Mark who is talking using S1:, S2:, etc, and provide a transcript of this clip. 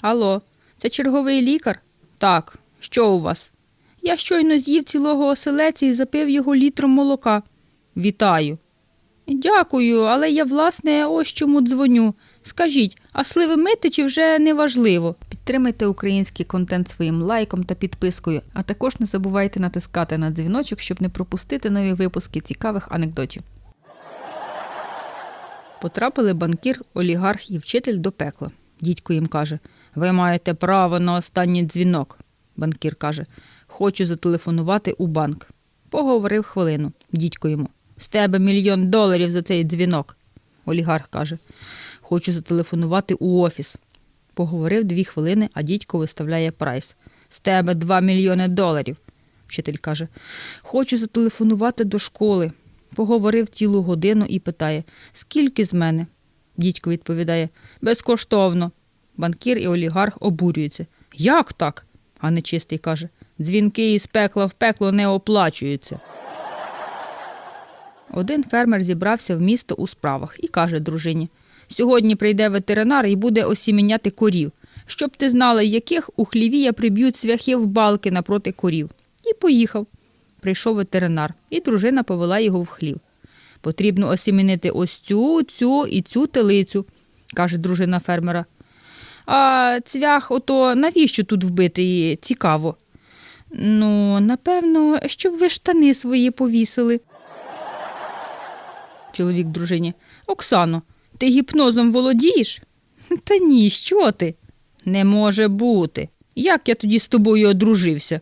S1: Алло, це черговий лікар? Так, що у вас? Я щойно з'їв цілого оселеця і запив його літром молока. Вітаю. Дякую, але я, власне, ось чому дзвоню. Скажіть, а сливи мити чи вже не важливо? Підтримайте український контент своїм лайком та підпискою, а також не забувайте натискати на дзвіночок, щоб не пропустити нові випуски цікавих анекдотів. Потрапили банкір, олігарх і вчитель до пекла. Дідько їм каже: Ви маєте право на останній дзвінок. Банкір каже: Хочу зателефонувати у банк. Поговорив хвилину. Дідько йому. З тебе мільйон доларів за цей дзвінок. Олігарх каже: Хочу зателефонувати у офіс. Поговорив дві хвилини, а дідько виставляє прайс. З тебе два мільйони доларів. Вчитель каже: Хочу зателефонувати до школи. Поговорив цілу годину і питає: Скільки з мене? Дідько відповідає: Безкоштовно. Банкір і олігарх обурюються. Як так? А нечистий каже: Дзвінки із пекла в пекло не оплачуються. Один фермер зібрався в місто у справах і каже дружині: Сьогодні прийде ветеринар і буде осіміняти корів. Щоб ти знала, яких у хліві я приб'ють цвяхи в балки напроти корів. І поїхав. Прийшов ветеринар, і дружина повела його в хлів. Потрібно осімінити ось цю, цю і цю телицю, каже дружина фермера. А цвях ото навіщо тут вбитий? Цікаво. Ну, напевно, щоб ви штани свої повісили. Чоловік дружині. Оксано, ти гіпнозом володієш? Та ні, що ти? Не може бути. Як я тоді з тобою одружився?